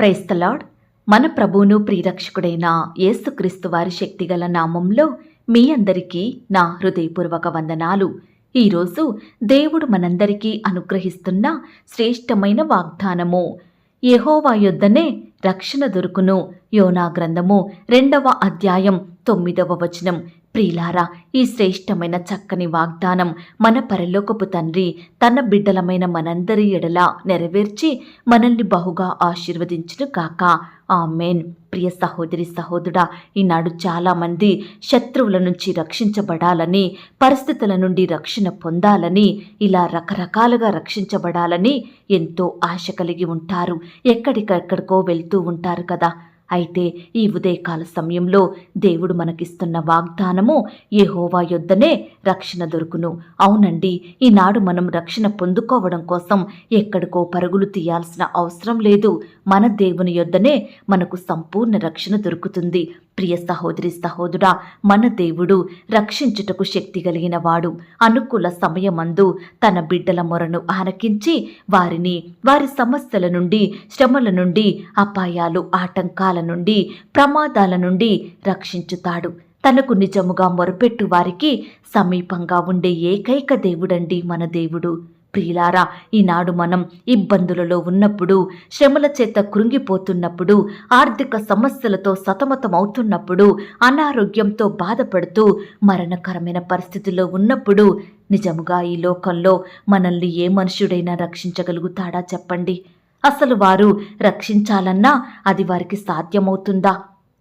క్రైస్తలాడ్ మన ప్రభువును ప్రియరక్షకుడైన యేసుక్రీస్తు వారి శక్తిగల నామంలో మీ అందరికీ నా హృదయపూర్వక వందనాలు. ఈరోజు దేవుడు మనందరికీ అనుగ్రహిస్తున్న శ్రేష్టమైన వాగ్దానము. యహోవా యొద్దనే రక్షణ దొరుకును. యోనా గ్రంథము రెండవ అధ్యాయం తొమ్మిదవ వచనం. ప్రియులారా ఈ శ్రేష్టమైన చక్కని వాగ్దానం మన పరలోకపు తండ్రి తన బిడ్డలమైన మనందరి ఎడలా నెరవేర్చి మనల్ని బహుగా ఆశీర్వదించును కాక ఆమెన్. ప్రియ సహోదరి సహోదరుడా ఈనాడు చాలామంది శత్రువుల నుంచి రక్షించబడాలని పరిస్థితుల నుండి రక్షణ పొందాలని ఇలా రకరకాలుగా రక్షించబడాలని ఎంతో ఆశ కలిగి ఉంటారు. ఎక్కడికెక్కడికో వెళ్తూ ఉంటారు కదా. అయితే ఈ ఉదయకాల సమయంలో దేవుడు మనకిస్తున్న వాగ్దానము యహోవా యొద్దనే రక్షణ దొరుకును. అవునండి ఈనాడు మనం రక్షణ పొందుకోవడం కోసం ఎక్కడికో పరుగులు తీయాల్సిన అవసరం లేదు. మన దేవుని యొద్దనే మనకు సంపూర్ణ రక్షణ దొరుకుతుంది. ప్రియ సహోదరి సహోదరా మన దేవుడు రక్షించుటకు శక్తి కలిగిన వాడు. అనుకూల సమయమందు తన బిడ్డల మొరను ఆనకించి వారిని వారి సమస్యల నుండి శ్రమల నుండి అపాయాలు ఆటంకాల నుండి ప్రమాదాల నుండి రక్షించుతాడు. తనకు నిజముగా మొరపెట్టు వారికి సమీపంగా ఉండే ఏకైక దేవుడండి మన దేవుడు. ప్రియులారా ఈనాడు మనం ఇబ్బందులలో ఉన్నప్పుడు శ్రమల చేత కృంగిపోతున్నప్పుడు ఆర్థిక సమస్యలతో సతమతమవుతున్నప్పుడు అనారోగ్యంతో బాధపడుతూ మరణకరమైన పరిస్థితిలో ఉన్నప్పుడు నిజముగా ఈ లోకంలో మనల్ని ఏ మనుషుడైనా రక్షించగలుగుతాడా చెప్పండి? అసలు వారు రక్షించాలన్నా అది వారికి సాధ్యమవుతుందా?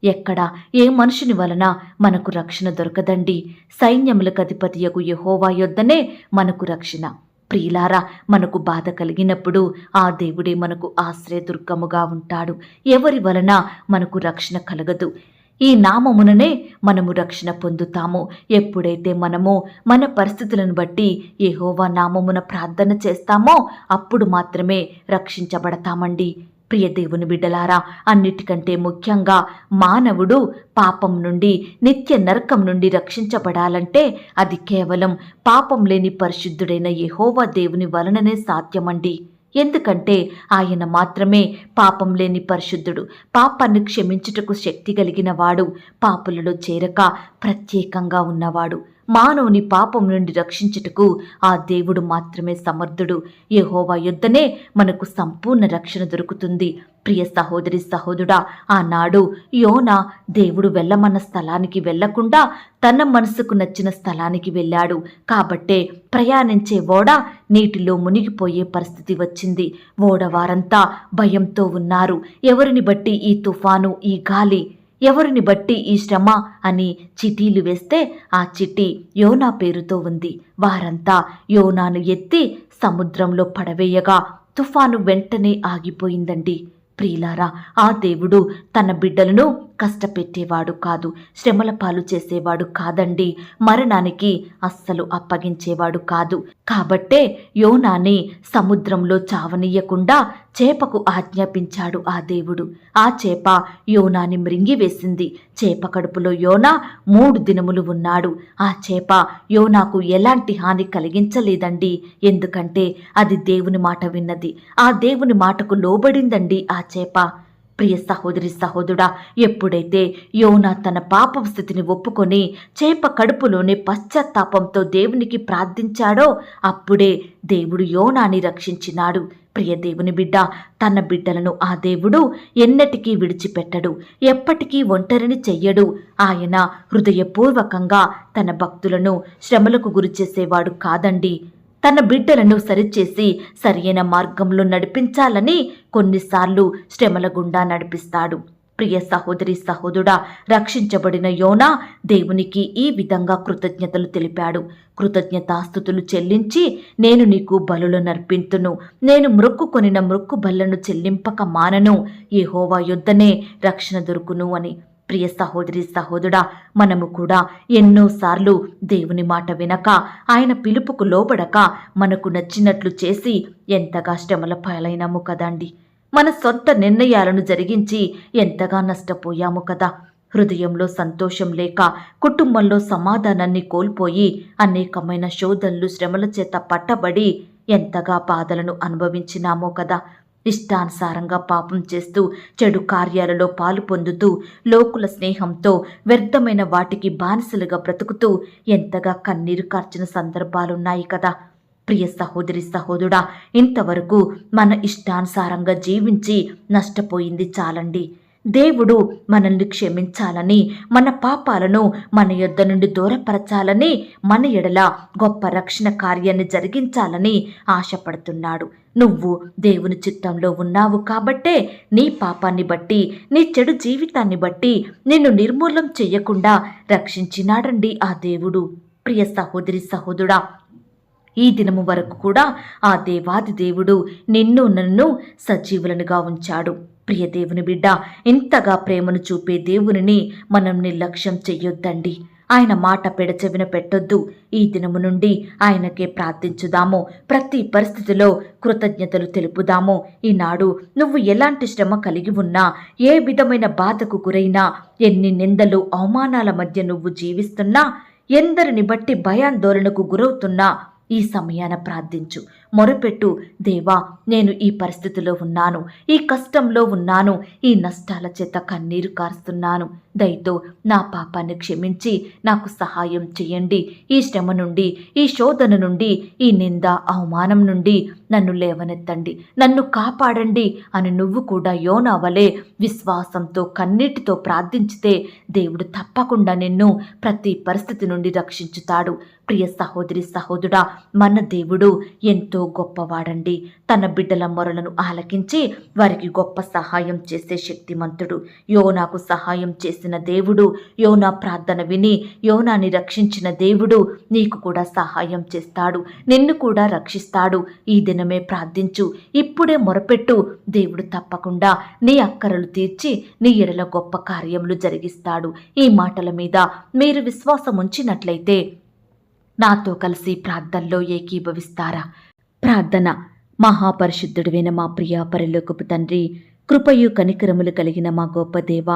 ఎక్కడ ఏ మనుషుని వలన మనకు రక్షణ దొరకదండి? సైన్యములకు అధిపతియగు యహోవా యొద్దనే మనకు రక్షణ. ప్రియులారా మనకు బాధ కలిగినప్పుడు ఆ దేవుడే మనకు ఆశ్రయదుర్గముగా ఉంటాడు. ఎవరి వలన మనకు రక్షణ కలగదు? ఈ నామముననే మనము రక్షణ పొందుతాము. ఎప్పుడైతే మనము మన పరిస్థితులను బట్టి ఏహోవా నామమున ప్రార్థన చేస్తామో అప్పుడు మాత్రమే రక్షించబడతామండి. ప్రియ దేవుని బిడ్డలారా అన్నిటికంటే ముఖ్యంగా మానవుడు పాపం నుండి నిత్య నరకం నుండి రక్షించబడాలంటే అది కేవలం పాపం లేని పరిశుద్ధుడైన యహోవా దేవుని వలననే సాధ్యమండి. ఎందుకంటే ఆయన మాత్రమే పాపం లేని పరిశుద్ధుడు. పాపాన్ని క్షమించుటకు శక్తి కలిగిన వాడు పాపులలో చేరక ప్రత్యేకంగా ఉన్నవాడు. మానవుని పాపం నుండి రక్షించుటకు ఆ దేవుడు మాత్రమే సమర్థుడు. యహోవా యుద్ధనే మనకు సంపూర్ణ రక్షణ దొరుకుతుంది. ప్రియ సహోదరి సహోదరుడా ఆనాడు యోనా దేవుడు వెళ్ళమన్న స్థలానికి వెళ్ళకుండా తన మనసుకు నచ్చిన స్థలానికి వెళ్ళాడు. కాబట్టే ప్రయాణించే ఓడ నీటిలో మునిగిపోయే పరిస్థితి వచ్చింది. ఓడ వారంతా భయంతో ఉన్నారు. ఎవరిని బట్టి ఈ తుఫాను ఈ గాలి? ఎవరిని బట్టి ఈ శ్రమ అని చిటీలు వేస్తే ఆ చిటి యోనా పేరుతో ఉంది. వారంతా యోనాను ఎత్తి సముద్రంలో పడవేయగా తుఫాను వెంటనే ఆగిపోయిందండి. ప్రియులారా ఆ దేవుడు తన బిడ్డలను కష్టపెట్టేవాడు కాదు శ్రమల పాలు చేసేవాడు కాదండి. మరణానికి అస్సలు అప్పగించేవాడు కాదు. కాబట్టే యోనాని సముద్రంలో చావనీయకుండా చేపకు ఆజ్ఞాపించాడు ఆ దేవుడు. ఆ చేప యోనాని మృంగివేసింది. చేప కడుపులో యోనా మూడు దినములు ఉన్నాడు. ఆ చేప యోనాకు ఎలాంటి హాని కలిగించలేదండి. ఎందుకంటే అది దేవుని మాట విన్నది. ఆ దేవుని మాటకు లోబడిందండి ఆ చేప. ప్రియ సహోదరి సహోదరుడా ఎప్పుడైతే యోనా తన పాపం స్థితిని ఒప్పుకొని చేప కడుపులోనే పశ్చాత్తాపంతో దేవునికి ప్రార్థించాడో అప్పుడే దేవుడు యోనాని రక్షించినాడు. ప్రియ దేవుని బిడ్డ తన బిడ్డలను ఆ దేవుడు ఎన్నటికీ విడిచిపెట్టడు ఎప్పటికీ ఒంటరిని చెయ్యడు. ఆయన హృదయపూర్వకంగా తన భక్తులను శ్రమలకు గురిచేసేవాడు కాదండి. తన బిడ్డలను సరిచేసి సరియైన మార్గంలో నడిపించాలని కొన్నిసార్లు శ్రమల గుండా నడిపిస్తాడు. ప్రియ సహోదరి సహోదరుడా రక్షించబడిన యోనా దేవునికి ఈ విధంగా కృతజ్ఞతలు తెలిపాడు. కృతజ్ఞతాస్థుతులు చెల్లించి నేను నీకు బలులు నర్పింతును నేను మృక్కుకొనిన మృక్కు బల్లను చెల్లింపక మానను యెహోవా యుద్ధనే రక్షణ దొరుకును అని ప్రియ సహోదరి సహోదరుడా మనము కూడా ఎన్నోసార్లు దేవుని మాట వినక ఆయన పిలుపుకు లోబడక మనకు నచ్చినట్లు చేసి ఎంతగా శ్రమల పాలైనాము కదండి. మన సొంత నిర్ణయాలను జరిగించి ఎంతగా నష్టపోయాము కదా. హృదయంలో సంతోషం లేక కుటుంబంలో సమాధానాన్ని కోల్పోయి అనేకమైన శోధనలు శ్రమల చేత పట్టబడి ఎంతగా బాధలను అనుభవించినామో కదా. ఇష్టానుసారంగా పాపం చేస్తూ చెడు కార్యాలలో పాలు పొందుతూ లోకుల స్నేహంతో వ్యర్థమైన వాటికి బానిసలుగా బ్రతుకుతూ ఎంతగా కన్నీరు కార్చిన సందర్భాలున్నాయి కదా! ప్రియ సహోదరి సహోదరుడా ఇంతవరకు మన ఇష్టానుసారంగా జీవించి నష్టపోయింది చాలండి. దేవుడు మనల్ని క్షమించాలని మన పాపాలను మన యొద్ద నుండి దూరపరచాలని మన ఎడల గొప్ప రక్షణ కార్యాన్ని జరిగించాలని ఆశపడుతున్నాడు. నువ్వు దేవుని చిత్తంలో ఉన్నావు కాబట్టే నీ పాపాన్ని బట్టి నీ చెడు జీవితాన్ని బట్టి నిన్ను నిర్మూలం చెయ్యకుండా రక్షించినాడండి ఆ దేవుడు. ప్రియ సహోదరి సహోదరుడా ఈ దినము వరకు కూడా ఆ దేవాది దేవుడు నిన్ను నన్ను సజీవులనుగా ఉంచాడు. ప్రియ దేవుని బిడ్డ ఇంతగా ప్రేమను చూపే దేవునిని మనం నిర్లక్ష్యం చెయ్యొద్దండి. ఆయన మాట పెడచెవిన పెట్టొద్దు. ఈ దినము నుండి ఆయనకే ప్రార్థించుదాము. ప్రతి పరిస్థితిలో కృతజ్ఞతలు తెలుపుదాము. ఈనాడు నువ్వు ఎలాంటి శ్రమ కలిగి ఉన్నా ఏ విధమైన బాధకు గురైనా ఎన్ని నిందలు అవమానాల మధ్య నువ్వు జీవిస్తున్నా ఎందరిని బట్టి భయాందోళనకు గురవుతున్నా ఈ సమయాన ప్రార్థించు. మొరపెట్టు దేవా నేను ఈ పరిస్థితిలో ఉన్నాను. ఈ కష్టంలో ఉన్నాను. ఈ నష్టాల చేత కన్నీరు కారుస్తున్నాను. దయతో నా పాపాన్ని క్షమించి నాకు సహాయం చేయండి. ఈ శ్రమ నుండి ఈ శోధన నుండి ఈ నింద అవమానం నుండి నన్ను లేవనెత్తండి నన్ను కాపాడండి అని నువ్వు కూడా యోనావలే విశ్వాసంతో కన్నీటితో ప్రార్థించితే దేవుడు తప్పకుండా నిన్ను ప్రతి పరిస్థితి నుండి రక్షించుతాడు. ప్రియ సహోదరి సహోదరుడా మన దేవుడు ఎంతో గొప్పవాడండి. తన బిడ్డల మొరలను ఆలకించి వారికి గొప్ప సహాయం చేసే శక్తిమంతుడు. యోనాకు సహాయం చేసిన దేవుడు యోనా ప్రార్థన విని యోనాని రక్షించిన దేవుడు నీకు కూడా సహాయం చేస్తాడు నిన్ను కూడా రక్షిస్తాడు. ఈ దినమే ప్రార్థించు ఇప్పుడే మొరపెట్టు. దేవుడు తప్పకుండా నీ అక్కరలు తీర్చి నీ ఎడల గొప్ప కార్యములు జరిగిస్తాడు. ఈ మాటల మీద మీరు విశ్వాసం ఉంచినట్లయితే నాతో కలిసి ప్రార్థనలో ఏకీభవిస్తారా? ప్రార్థన. మహాపరిశుద్ధుడివైన మా ప్రియ పరిలోకపు తండ్రి కృపయు కనికరములు కలిగిన మా గొప్ప దేవ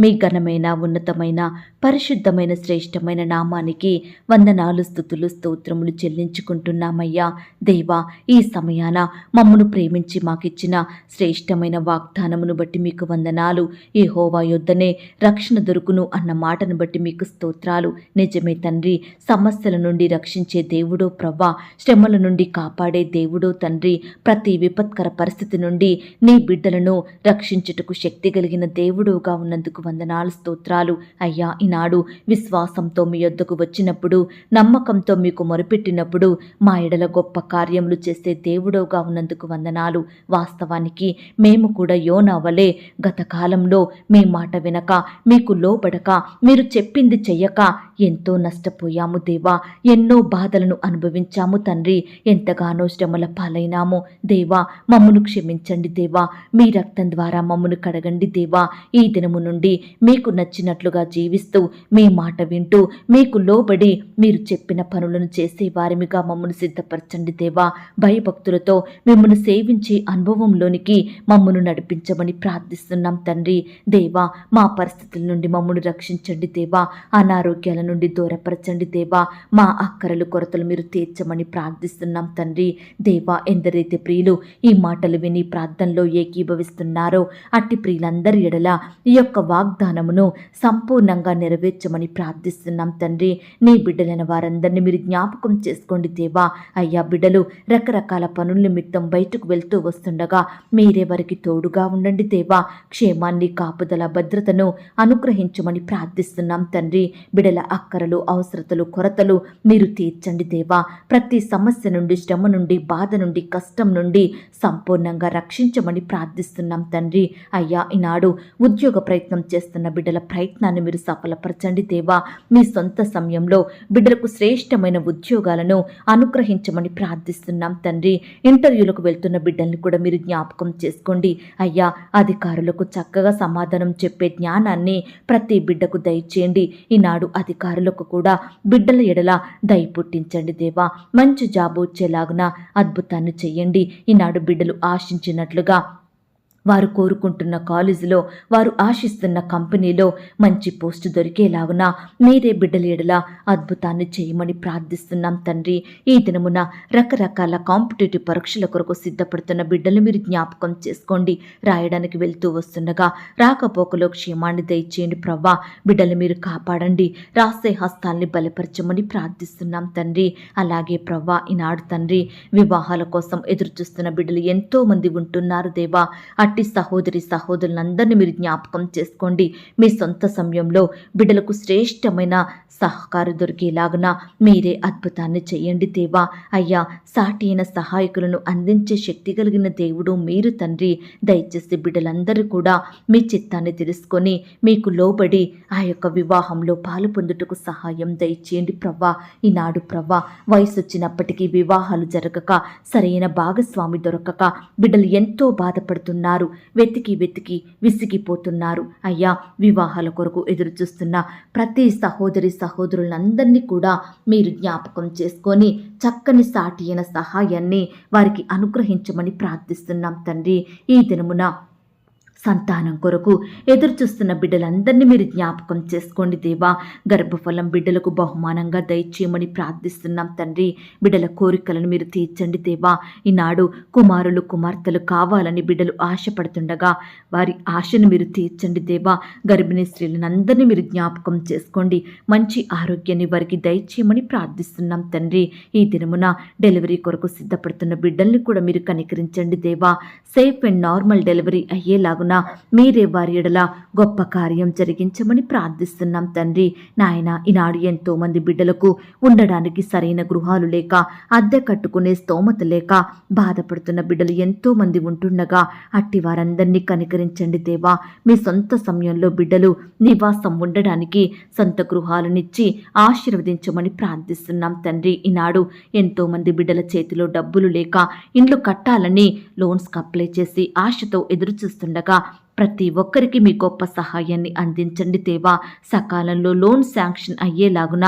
మీ ఘనమైన ఉన్నతమైన పరిశుద్ధమైన శ్రేష్టమైన నామానికి వందనాలు స్థుతులు స్తోత్రములు చెల్లించుకుంటున్నామయ్యా. దేవా ఈ సమయాన మమ్మను ప్రేమించి మాకిచ్చిన శ్రేష్టమైన వాగ్దానమును బట్టి మీకు వందనాలు. ఈ హోవా యొద్దనే రక్షణ దొరుకును అన్న మాటను బట్టి మీకు స్తోత్రాలు. నిజమే తండ్రి సమస్యల నుండి రక్షించే దేవుడో ప్రవ్వా శ్రమల నుండి కాపాడే దేవుడో తండ్రి ప్రతి విపత్కర పరిస్థితి నుండి నీ బిడ్డలను రక్షించుటకు శక్తి కలిగిన దేవుడుగా ఉన్నందుకు వందనాలు స్తోత్రాలు. అయ్యా ఈనాడు విశ్వాసంతో మీ యొద్దకు వచ్చినప్పుడు నమ్మకంతో మీకు మొరపెట్టినప్పుడు మా ఎడల గొప్ప కార్యములు చేసే దేవుడవుగా ఉన్నందుకు వందనాలు. వాస్తవానికి మేము కూడా యోనవలే గత కాలంలో మీ మాట వినక మీకు లోబడక మీరు చెప్పింది చెయ్యక ఎంతో నష్టపోయాము దేవా. ఎన్నో బాధలను అనుభవించాము తండ్రి. ఎంతగానో శ్రమల పాలైనాము దేవా. మమ్మను క్షమించండి దేవా. మీ రక్తం ద్వారా మమ్మను కడగండి దేవా. ఈ దినము నుండి మీకు నచ్చినట్లుగా జీవిస్తూ మీ మాట వింటూ మీకు లోబడి మీరు చెప్పిన పనులను చేసే వారిమిగా మమ్మను సిద్ధపరచండి దేవా. భయభక్తులతో మిమ్మల్ని సేవించే అనుభవంలోనికి మమ్మను నడిపించమని ప్రార్థిస్తున్నాం తండ్రి. దేవా మా పరిస్థితుల నుండి మమ్మను రక్షించండి దేవా. అనారోగ్యాలను నుండి దూరపరచండి దేవా. మా అక్కరలు కొరతలు మీరు తీర్చమని ప్రార్థిస్తున్నాం తండ్రి. దేవా ఎందరైతే ప్రియులు ఈ మాటలు విని ప్రార్థనలో ఏకీభవిస్తున్నారో అట్టి ప్రియులందరి ఎడల ఈ యొక్క వాగ్దానమును సంపూర్ణంగా నెరవేర్చమని ప్రార్థిస్తున్నాం తండ్రి. నీ బిడ్డలైన వారందరినీ మీరు జ్ఞాపకం చేసుకోండి దేవా. అయ్యా బిడ్డలు రకరకాల పనుల నిమిత్తం బయటకు వెళ్తూ వస్తుండగా మీరే వారికి తోడుగా ఉండండి దేవా. క్షేమాన్ని కాపుదల భద్రతను అనుగ్రహించమని ప్రార్థిస్తున్నాం తండ్రి. బిడల అక్కరలు అవసరతలు కొరతలు మీరు తీర్చండి దేవా. ప్రతి సమస్య నుండి శ్రమ నుండి బాధ నుండి కష్టం నుండి సంపూర్ణంగా రక్షించమని ప్రార్థిస్తున్నాం తండ్రి. అయ్యా ఈనాడు ఉద్యోగ ప్రయత్నం చేస్తున్న బిడ్డల ప్రయత్నాన్ని మీరు సఫలపరచండి దేవా. మీ సొంత సమయంలో బిడ్డలకు శ్రేష్టమైన ఉద్యోగాలను అనుగ్రహించమని ప్రార్థిస్తున్నాం తండ్రి. ఇంటర్వ్యూలకు వెళ్తున్న బిడ్డల్ని కూడా మీరు జ్ఞాపకం చేసుకోండి. అయ్యా అధికారులకు చక్కగా సమాధానం చెప్పే జ్ఞానాన్ని ప్రతి బిడ్డకు దయచేయండి. ఈనాడు వారిలోకి కూడా బిడ్డల ఎడల దయ పుట్టించండి దేవా. మంచి జాబు వచ్చేలాగున అద్భుతాన్ని చెయ్యండి. ఈనాడు బిడ్డలు ఆశించినట్లుగా వారు కోరుకుంటున్న కాలేజీలో వారు ఆశిస్తున్న కంపెనీలో మంచి పోస్టు దొరికేలాగున మీరే బిడ్డలేడలా అద్భుతాన్ని చేయమని ప్రార్థిస్తున్నాం తండ్రి. ఈ దినమున రకరకాల కాంపిటేటివ్ పరీక్షల కొరకు సిద్ధపడుతున్న బిడ్డలు మీరు జ్ఞాపకం చేసుకోండి. రాయడానికి వెళ్తూ వస్తుండగా రాకపోకలో క్షేమాన్ని దయచేయండి ప్రవ్వా. బిడ్డలు మీరు కాపాడండి. రాసే హస్తాల్ని బలపరచమని ప్రార్థిస్తున్నాం తండ్రి. అలాగే ప్రవ్వా ఈనాడు తండ్రి వివాహాల కోసం ఎదురుచూస్తున్న బిడ్డలు ఎంతో మంది ఉంటున్నారు దేవా. అట్టి సహోదరి సహోదరులందరినీ మీరు జ్ఞాపకం చేసుకోండి. మీ సొంత సమయంలో బిడ్డలకు శ్రేష్టమైన సహకారం దొరికేలాగున మీరే అద్భుతాన్ని చేయండి దేవా. అయ్యా సాటి అయిన సహాయకులను అందించే శక్తి కలిగిన దేవుడు మీరు తండ్రి. దయచేసి బిడ్డలందరూ కూడా మీ చిత్తాన్ని తెలుసుకొని మీకు లోబడి ఆ యొక్క వివాహంలో పాలు పొందుటకు సహాయం దయచేయండి ప్రవ్వా. ఈనాడు ప్రవ్వా వయసు వచ్చినప్పటికీ వివాహాలు జరగక సరైన భాగస్వామి దొరకక బిడ్డలు ఎంతో బాధపడుతున్నారు. వెతికి వెతికి విసిగిపోతున్నారు. అయ్యా వివాహాల కొరకు ఎదురు చూస్తున్న ప్రతి సహోదరి సహోదరులందరినీ కూడా మీరు జ్ఞాపకం చేసుకొని చక్కని సాటి అయిన సహాయాన్ని వారికి అనుగ్రహించమని ప్రార్థిస్తున్నాం తండ్రి. ఈ దినమున సంతానం కొరకు ఎదురుచూస్తున్న బిడ్డలందరినీ మీరు జ్ఞాపకం చేసుకోండి దేవా. గర్భఫలం బిడ్డలకు బహుమానంగా దయచేయమని ప్రార్థిస్తున్నాం తండ్రి. బిడ్డల కోరికలను మీరు తీర్చండి దేవా. ఈనాడు కుమారులు కుమార్తెలు కావాలని బిడ్డలు ఆశపడుతుండగా వారి ఆశను మీరు తీర్చండి దేవా. గర్భిణీ స్త్రీలందరినీ మీరు జ్ఞాపకం చేసుకోండి. మంచి ఆరోగ్యాన్ని వారికి దయచేయమని ప్రార్థిస్తున్నాం తండ్రి. ఈ దినమున డెలివరీ కొరకు సిద్ధపడుతున్న బిడ్డల్ని కూడా మీరు కనికరించండి దేవా. సేఫ్ అండ్ నార్మల్ డెలివరీ అయ్యేలాగున మీరే వారి ఎడల గొప్ప కార్యం జరిగించమని ప్రార్థిస్తున్నాం తండ్రి. నాయన ఈనాడు ఎంతో మంది బిడ్డలకు ఉండడానికి సరైన గృహాలు లేక అద్దె కట్టుకునే స్తోమత లేక బాధపడుతున్న బిడ్డలు ఎంతో మంది ఉంటుండగా అట్టి వారందరినీ కనికరించండి దేవా. మీ సొంత సమయంలో బిడ్డలు నివాసం ఉండడానికి సొంత గృహాలనిచ్చి ఆశీర్వదించమని ప్రార్థిస్తున్నాం తండ్రి. ఈనాడు ఎంతో మంది బిడ్డల చేతిలో డబ్బులు లేక ఇండ్లు కట్టాలని లోన్స్కి అప్లై చేసి ఆశతో ఎదురు చూస్తుండగా ప్రతి ఒక్కరికి మీ గొప్ప సహాయాన్ని అందించండి దేవా. సకాలంలో లోన్ శాంక్షన్ అయ్యేలాగున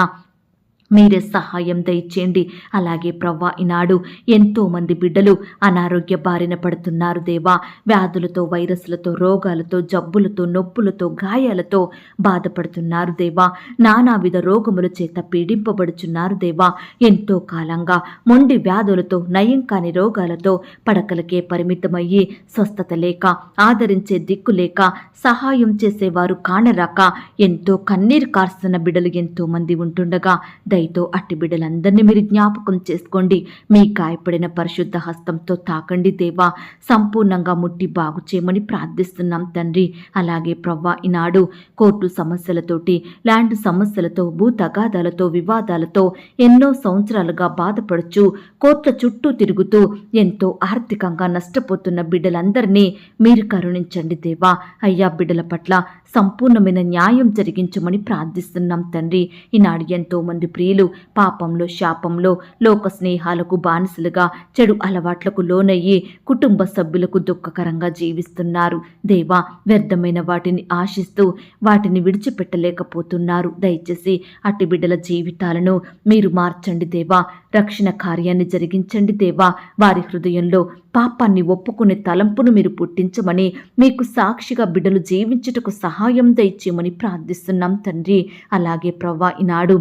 మీరే సహాయం దయచేయండి. అలాగే ప్రవ్వా ఈనాడు ఎంతోమంది బిడ్డలు అనారోగ్య బారిన పడుతున్నారు దేవా. వ్యాధులతో వైరస్లతో రోగాలతో జబ్బులతో నొప్పులతో గాయాలతో బాధపడుతున్నారు దేవా. నానావిధ రోగముల చేత పీడింపబడుచున్నారు దేవా. ఎంతో కాలంగా మొండి వ్యాధులతో నయం కాని రోగాలతో పడకలకే పరిమితమయ్యి స్వస్థత లేక ఆదరించే దిక్కు లేక సహాయం చేసేవారు కానరాక ఎంతో కన్నీరు కార్స్తున్న బిడ్డలు ఎంతోమంది ఉంటుండగా దయ దయతో అట్టి బిడ్డలందరినీ మీరు జ్ఞాపకం చేసుకోండి. మీ గాయపడిన పరిశుద్ధ హస్తంతో తాకండి దేవా. సంపూర్ణంగా ముట్టి బాగు చేయమని ప్రార్థిస్తున్నాం తండ్రి. అలాగే ప్రవ్వా ఈనాడు కోర్టు సమస్యలతోటి ల్యాండ్ సమస్యలతో భూ తగాదాలతో వివాదాలతో ఎన్నో సంవత్సరాలుగా బాధపడుచు కోర్టుల చుట్టూ తిరుగుతూ ఎంతో ఆర్థికంగా నష్టపోతున్న బిడ్డలందరినీ మీరు కరుణించండి దేవా. అయ్యా బిడ్డల పట్ల సంపూర్ణమైన న్యాయం జరిగించమని ప్రార్థిస్తున్నాం తండ్రి. ఈనాడు ఎంతో మంది ప్రియులు పాపంలో శాపంలో లోక స్నేహాలకు బానిసలుగా చెడు అలవాట్లకు లోనయ్యి కుటుంబ సభ్యులకు దుఃఖకరంగా జీవిస్తున్నారు. దేవా వ్యర్థమైన వాటిని ఆశిస్తూ వాటిని విడిచిపెట్టలేకపోతున్నారు. దయచేసి అట్టి బిడ్డల జీవితాలను మీరు మార్చండి దేవా. రక్షణ కార్యాన్ని జరిగించండి దేవా. వారి హృదయంలో పాపాన్ని ఒప్పుకునే తలంపును మీరు పుట్టించమని మీకు సాక్షిగా బిడ్డలు జీవించుటకు సహాయం దయచేయమని ప్రార్థిస్తున్నాం తండ్రి. అలాగే ప్రవ్వా ఈనాడు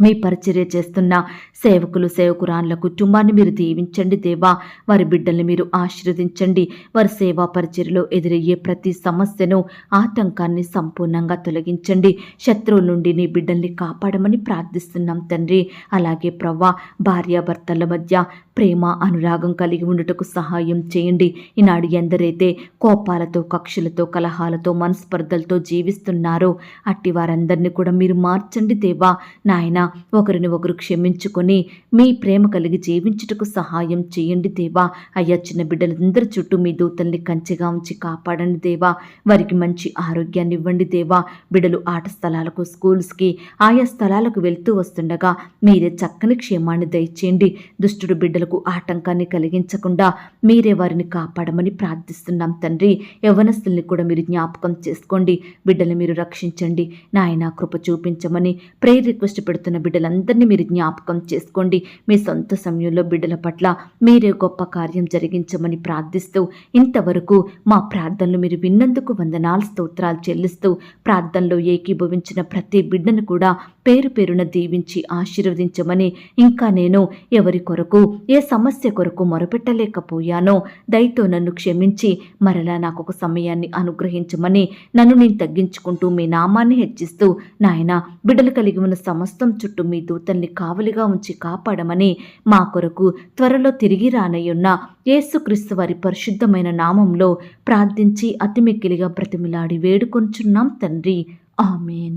మీ పరిచర్య చేస్తున్న సేవకులు సేవకురాన్ల కుటుంబాన్ని మీరు దీవించండి దేవా. వారి బిడ్డల్ని మీరు ఆశీర్వదించండి. వారి సేవా పరిచర్యలో ఎదురయ్యే ప్రతి సమస్యను ఆటంకాన్ని సంపూర్ణంగా తొలగించండి. శత్రువుల నుండి నీ బిడ్డల్ని కాపాడమని ప్రార్థిస్తున్నాం తండ్రి. అలాగే ప్రవ్వా భార్యాభర్తల మధ్య ప్రేమ అనురాగం కలిగి ఉండుటకు సహాయం చేయండి. ఈనాడు ఎందరైతే కోపాలతో కక్షలతో కలహాలతో మనస్పర్ధలతో జీవిస్తున్నారో అట్టి వారందరినీ కూడా మీరు మార్చండి దేవా. నాయన ఒకరిని ఒకరు క్షమించుకొని మీ ప్రేమ కలిగి జీవించుటకు సహాయం చేయండి దేవా. అయ్యా చిన్న బిడ్డలందరి చుట్టూ మీ దూతల్ని కంచెగా ఉంచి కాపాడండి దేవా. వారికి మంచి ఆరోగ్యాన్ని ఇవ్వండి దేవా. బిడ్డలు ఆట స్థలాలకు స్కూల్స్కి ఆయా స్థలాలకు వెళ్తూ వస్తుండగా మీరే చక్కని క్షేమాన్ని దయచేయండి. దుష్టుడు బిడ్డలకు ఆటంకాన్ని కలిగించకుండా మీరే వారిని కాపాడమని ప్రార్థిస్తున్నాం తండ్రి. యవనస్తుల్ని కూడా మీరు జ్ఞాపకం చేసుకోండి. బిడ్డలు మీరు రక్షించండి. నాయన కృప చూపించమని ప్రేయర్ రిక్వెస్ట్ పెడుతున్న. చదువుతున్న బిడ్డలందరినీ మీరు జ్ఞాపకం చేసుకోండి. మీ సొంత సమయంలో బిడ్డల పట్ల మీరే గొప్ప కార్యం జరిగించమని ప్రార్థిస్తూ ఇంతవరకు మా ప్రార్థనలు మీరు విన్నందుకు వందనాలు స్తోత్రాలు చెల్లిస్తూ ప్రార్థనలో ఏకీభవించిన ప్రతి బిడ్డను కూడా పేరు పేరున దీవించి ఆశీర్వదించమని ఇంకా నేను ఎవరి కొరకు ఏ సమస్య కొరకు మొరపెట్టలేకపోయానో దయతో నన్ను క్షమించి మరలా నాకు ఒక సమయాన్ని అనుగ్రహించమని నన్ను నేను తగ్గించుకుంటూ మీ నామాన్ని హెచ్చిస్తూ నాయన బిడ్డలు కలిగి ఉన్న సమస్తం చుట్టూ మీ దూతల్ని కావలిగా ఉంచి కాపాడమని మా కొరకు త్వరలో తిరిగి రానయ్యున్న యేసుక్రీస్తు వారి పరిశుద్ధమైన నామంలో ప్రార్థించి అతిమిక్కిలిగా బ్రతిమిలాడి వేడుకొంచున్నాం తండ్రి. ఆమెన్.